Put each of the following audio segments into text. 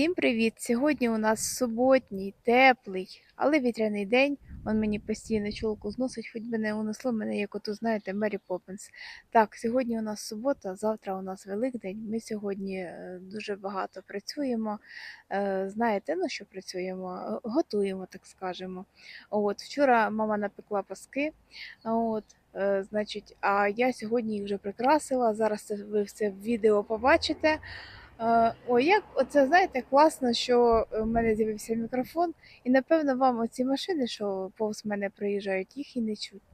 Всім привіт! Сьогодні у нас суботній, теплий, але вітряний день. Он мені постійно чулку зносить, хоч би не унесло мене, як ото знаєте, Мері Поппінс. Так, сьогодні у нас субота, завтра у нас Великдень. Ми сьогодні е, дуже багато працюємо. Е, Знаєте, ну що працюємо? Готуємо, так скажемо. От вчора мама напекла паски. От. е, Значить, а я сьогодні їх вже прикрасила. Зараз ви все в відео побачите. Е, Ой, як оце знаєте, класно, що в мене з'явився мікрофон, і напевно вам оці машини, що повз мене приїжджають, їх і не чути.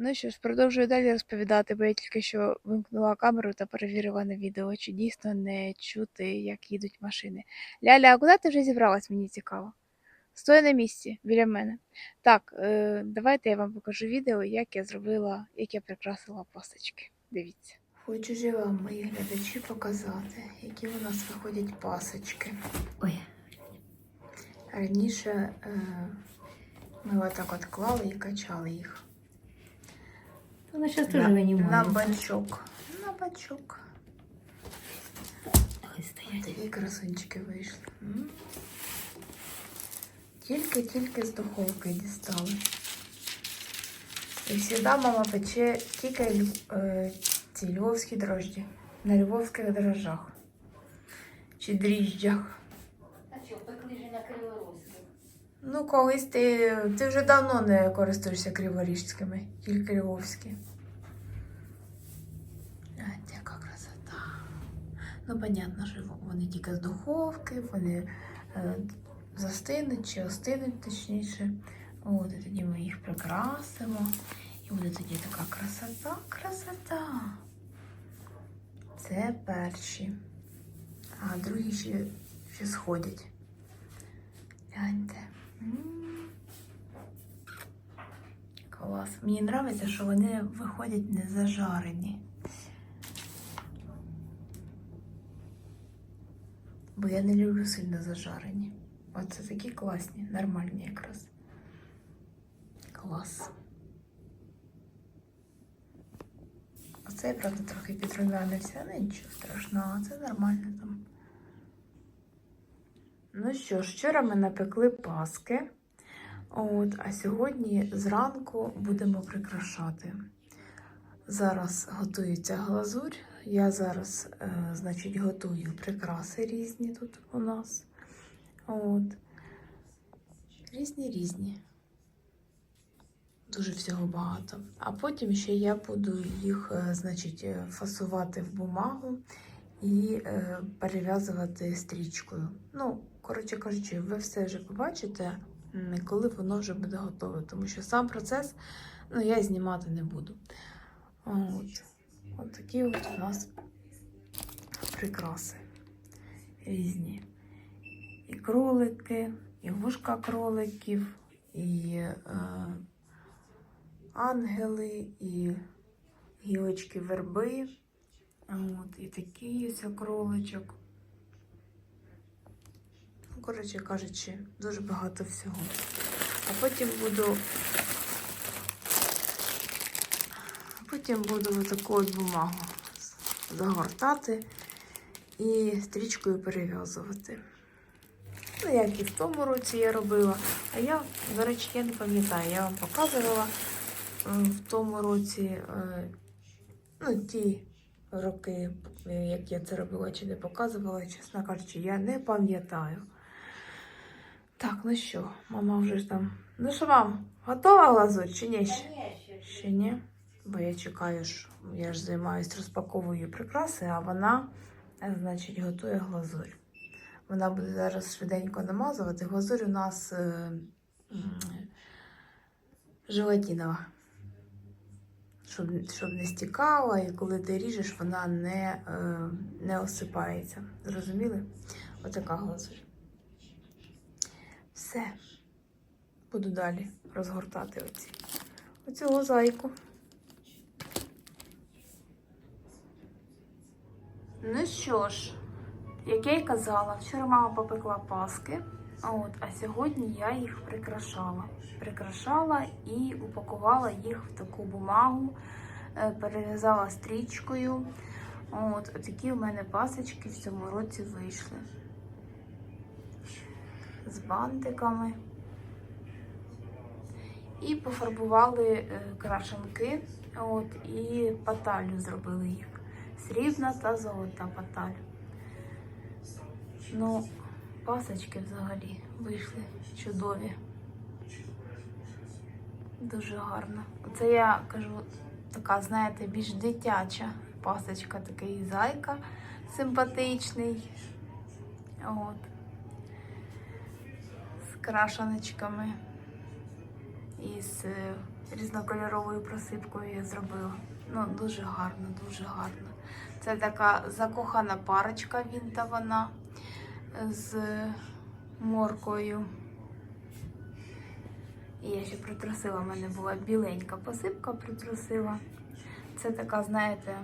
Ну що ж, продовжую далі розповідати, бо я тільки що вимкнула камеру та перевірила на відео, чи дійсно не чути, як їдуть машини. Ляля, а куди ти вже зібралась? Мені цікаво. Стой на місці біля мене. Так, е, давайте я вам покажу відео, як я зробила, як я прикрасила пасочки. Дивіться. Хочу же вам, мої глядачі, показати, які у нас виходять пасочки. Ой, Раніше е, ми отак от клали і качали їх. вона сейчас на, тоже на бачок. На бачок. Такі красунчики вийшли. Тільки-тільки з духовки дістали. І завжди мама пече тільки е, ці львовські дрожджі. На львовських дрожжах. Чи дріжджах. А что, пекли же на Криворозьких? Ну, колись ти, ти вже давно не користуєшся криворіжськими, тільки львовські. А, яка красота. Ну, понятно, що вони тільки з духовки, вони е, застинуть чи остинуть, точніше. От, і тоді ми їх прикрасимо. І буде тоді така красота, красота. Це перші. А другі ще, ще сходять. Гляньте. Клас. Мені подобається, що вони виходять не зажарені. Бо я не люблю сильно зажарені. Оце такі класні, нормальні якраз. Клас. Оце, правда, трохи підрумянився, але нічого страшного, це нормально там. Ну що ж, вчора ми напекли паски. От, а сьогодні зранку будемо прикрашати. Зараз готується глазурь. Я зараз, е, значить, готую прикраси різні тут у нас. От. Різні різні. Дуже всього багато. А потім ще я буду їх, е, значить, е, фасувати в бумагу і е, перев'язувати стрічкою. Ну, коротше кажучи, ви все вже побачите, коли воно вже буде готове, тому що сам процес ну, я знімати не буду. От. От такі от у нас прикраси різні. І кролики, і вушка кроликів, і е, ангели, і гілочки верби. От, і такий ось кроличок. Ну, коротше кажучи, дуже багато всього. А потім буду. Потім буду таку от бумагу загортати і стрічкою перев'язувати. Ну, як і в тому році я робила. А я, до речі, я не пам'ятаю, я вам показувала в тому році, е, ну, ті роки, е, як я це робила чи не показувала, чесно кажучи, я не пам'ятаю. Так, ну що, мама вже ж там. Ну що, мам, готова глазурь чи ні? ще? Ще ні? Бо я чекаю, що я ж займаюсь розпаковую прикраси, а вона, е, значить, готує глазурь. Вона буде зараз швиденько намазувати. Глазурь у нас е, м, желатинова. Щоб, щоб не стікала, і коли ти ріжеш, вона не, е, не осипається. Зрозуміли? Отака глазурь. Все. Буду далі розгортати оці. Оцю зайку. Ну що ж, як я й казала, вчора мама попекла паски, а от, а сьогодні я їх прикрашала. Прикрашала і упакувала їх в таку бумагу, е, перев'язала стрічкою. От, такі у мене пасочки в цьому році вийшли. з бантиками. І пофарбували е, крашенки, от, і паталю зробили їх. Срібна та золота паталь. Ну, пасочки взагалі вийшли чудові. Дуже гарно. Оце я кажу, така, знаєте, більш дитяча пасочка, такий зайка симпатичний. От. З крашаночками. І з е, різнокольоровою просипкою я зробила. Ну, дуже гарно, дуже гарно. Це така закохана парочка, він та вона з моркою. І я ще притрусила, в мене була біленька посипка, притрусила. Це така, знаєте,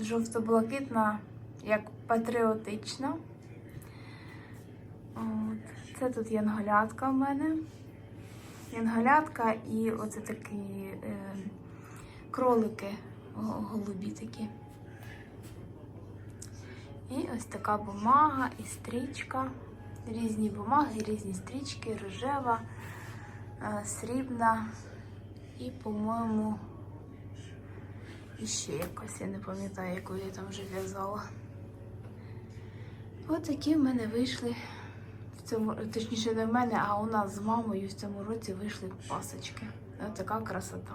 жовто-блакитна, як патріотична. От. Це тут янголятка в мене. Янголятка і оце такі е, кролики голубі такі. І ось така бумага і стрічка. Різні бумаги, різні стрічки, рожева, е, срібна і, по-моєму, іще якось, я не пам'ятаю, яку я там вже в'язала. Ось такі в мене вийшли в цьому, точніше не в мене, а у нас з мамою в цьому році вийшли пасочки. Ось така красота.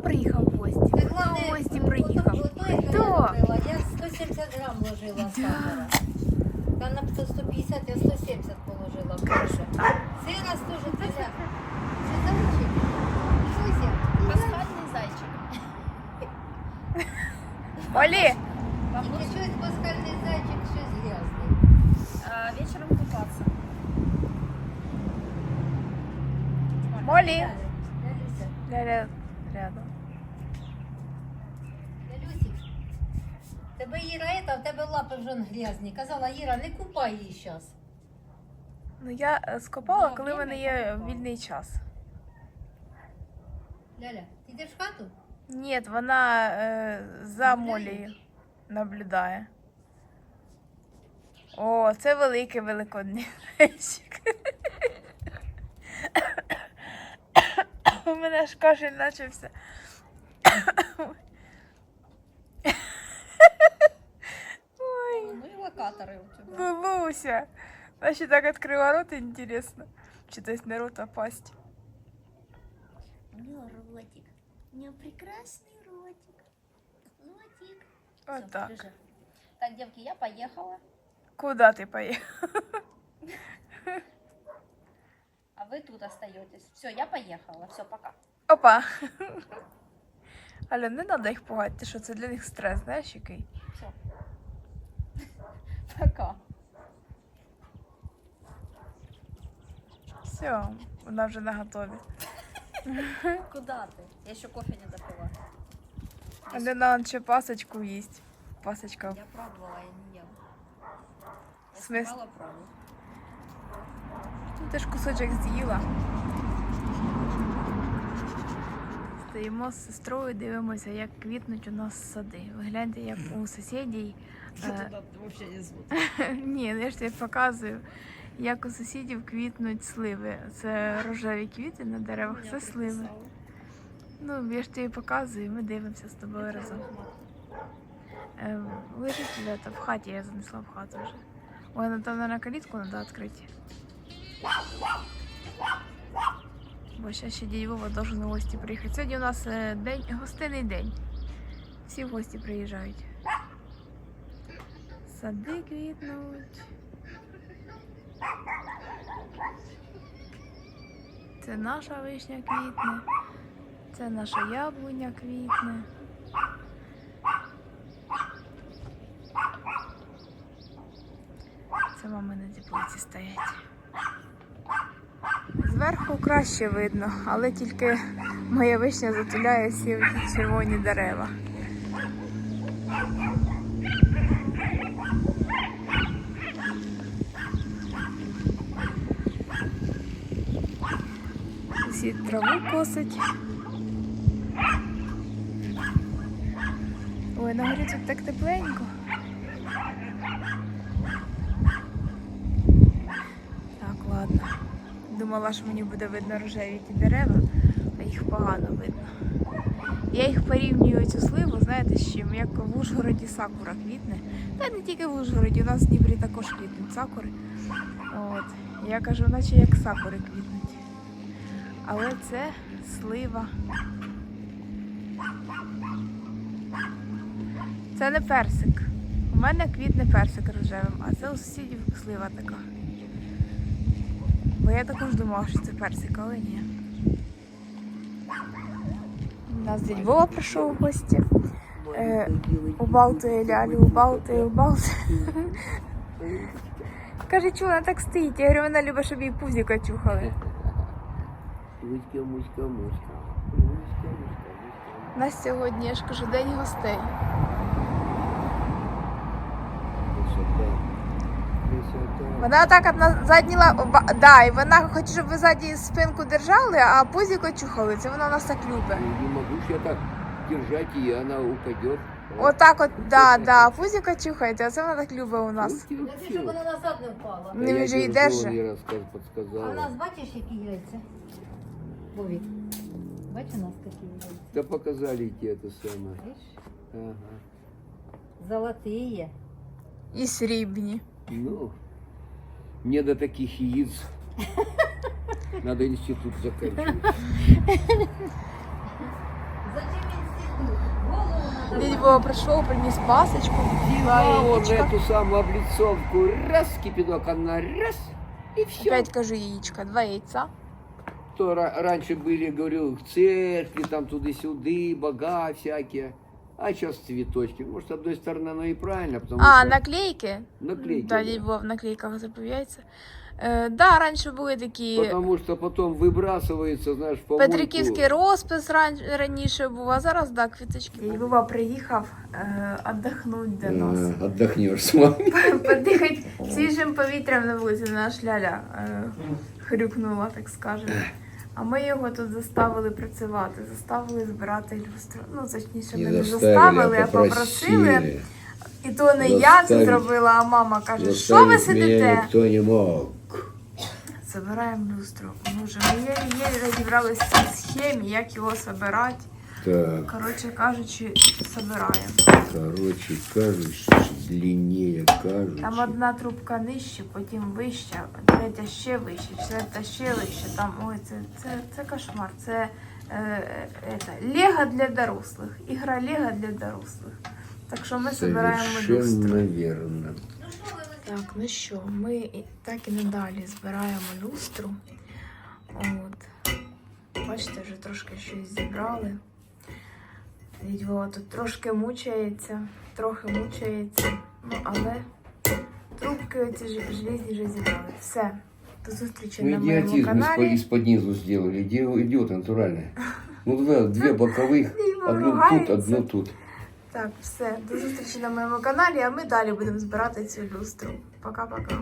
приїхав в гості? Так, Хто главне, в гості ото- приїхав? ото я Хто? робила, Я 170 грам ложила сахара. Там на 150, я 170 положила. Красота. Цей раз теж теля. Це зайчик. Зузя. Пасхальний зайчик. Олі! Тільки щось паскальний зайчик, щось грязний. А, вечером купаться. Молі! Лялюся. Ля-ля рядом. Тебе Іра ета, в тебе лапи вже грязні. Казала, Іра, не купай її зараз. Ну я е, скопала, Да, коли в мене время є покупала. вільний час. Ляля, ти йдеш в хату? Ні, вона е, за Молією наблюдає. О, це великий великодний зайчик. У мене аж кашель начався. Ну локаторы у тебя. Лулуся. Значит, так открыла рот, интересно. Что-то есть не рот, а пасть. У нее ротик. У нее прекрасный ротик. Ротик. Вот Всё, так. держи. Так, девки, я поехала. Куда ты поехал? А вы тут остаетесь. Все, я поехала. Все, пока. Опа. Але не треба їх пугати, ти що це для них стрес, знаєш який? Все. Пока. Все, вона вже на готові. Куда ты? Я еще кофе не допила. Але на ще пасочку їсть. Пасочка. Я пробовала, я не ем. Я Смыс- снимала пробу. Ну, ти ж кусочок з'їла. Стоїмо з сестрою, дивимося, як квітнуть у нас сади. Ви гляньте, як у сусідів. е. Ні, я ж тобі показую, як у сусідів квітнуть сливи. Це рожеві квіти на деревах, це сливи. Ну, я ж тобі показую, ми дивимося з тобою разом. Лежить лето в хаті, я занесла в хату вже. Ой, ну там на калітку треба відкрити. Бо ще ще дядь Вова должен в гості приїхати. Сьогодні у нас е, день, гостинний день. Всі в гості приїжджають. Сади квітнуть. Це наша вишня квітне. Це наша яблуня квітне. Це мамини теплиці стоять. Зверху краще видно, але тільки моя вишня затуляє всі червоні дерева. Сусід траву косить. Ой, на горі тут так тепленько. Так, ладно. Думала, що мені буде видно рожеві ті дерева, а їх погано видно. Я їх порівнюю цю сливу, знаєте, з чим? Як в Ужгороді сакура квітне. Та не тільки в Ужгороді, у нас в Дніпрі також квітнуть сакури. От. Я кажу, наче як сакури квітнуть. Але це слива. Це не персик. У мене квітне персик рожевим, а це у сусідів слива така. Бо я також думала, що це персик, але ні. У нас дядь Вова прийшов в гості. Е, убалтує лялю, убалтує, убалтує. Каже, чого вона так стоїть? Я говорю, вона любить, щоб їй пузіка чухали. Муська, У нас сьогодні, я ж кажу, день гостей. Красота. Вона так от на задній ла... Да, і вона хоче, щоб ви задню спинку держали, а пузіко чухали. Це вона нас так любить. Не могу ж я так держать ее, она упадет. Отак от, да, да, пузіко чухаєте, а це вона так любить у нас. Ну, щоб вона назад не впала. Ну, він же і держить. Я рассказ А у нас бачиш, які яйця? Бовік. Бачиш у нас які яйця? Да показали те это самое. Видиш? Ага. Золотые. І срібні. Ну, мне до таких яиц надо институт заканчивать. Зачем інститут? Голову надо. Дядь Вова прийшов, приніс пасочку, два А вот яєчка. эту самую облицовку, раз, кипяток, она раз, и все. Опять кажу яєчка, два яйця. То ра- раньше были, говорю, в церкви, там туды-сюды, бога всякие. А сейчас цветочки. Может, с одной стороны, оно и правильно, потому А, что наклейки? наклейки. Да, да. дядь Вова в наклейках заповідається. Е, да, раніше були такі Потому что потом выбрасывается, знаешь, в помойку. Петриківський розпис ран... раніше був, а зараз да, квіточки. Дядь Вова приїхав е, віддохнути до нас. А, Отдохнешь с вами. Подихати свіжим повітрям на вулиці, наш ляля е, хрюкнула, так скажемо. А ми його тут заставили працювати, заставили збирати люстру. Ну, точніше, ми не заставили, а попросили. І то не я це зробила, а мама каже, що ви сидите? Ніхто не мог. Забираємо люстру. Може, ми єлі розібралися в цій схемі, як його збирати. Так, Коротше кажучи, збираємо. короче, кажется, длиннее кажется. Там одна трубка нижче, потім вища, третя ще вище, четверта ще вище. Там ой, це, це, це кошмар. Це е, это, Лего для дорослих. Ігра Лего для дорослих. Так що ми збираємо люстру. Совершенно. Так, ну що, ми так і надалі збираємо люстру. От. Бачите, вже трошки щось зібрали. Дядь тут трошки мучається, трохи мучається. Ну, але трубки оці ж железні вже зібрали. Все. До зустрічі Ну, на моєму каналі. из-под низу сделали. Иди- Идиот. Ну, два, две боковых, одну тут, одну тут. Так, все. До зустрічі на моєму каналі, а ми далі будемо збирати цю люстру. Пока-пока.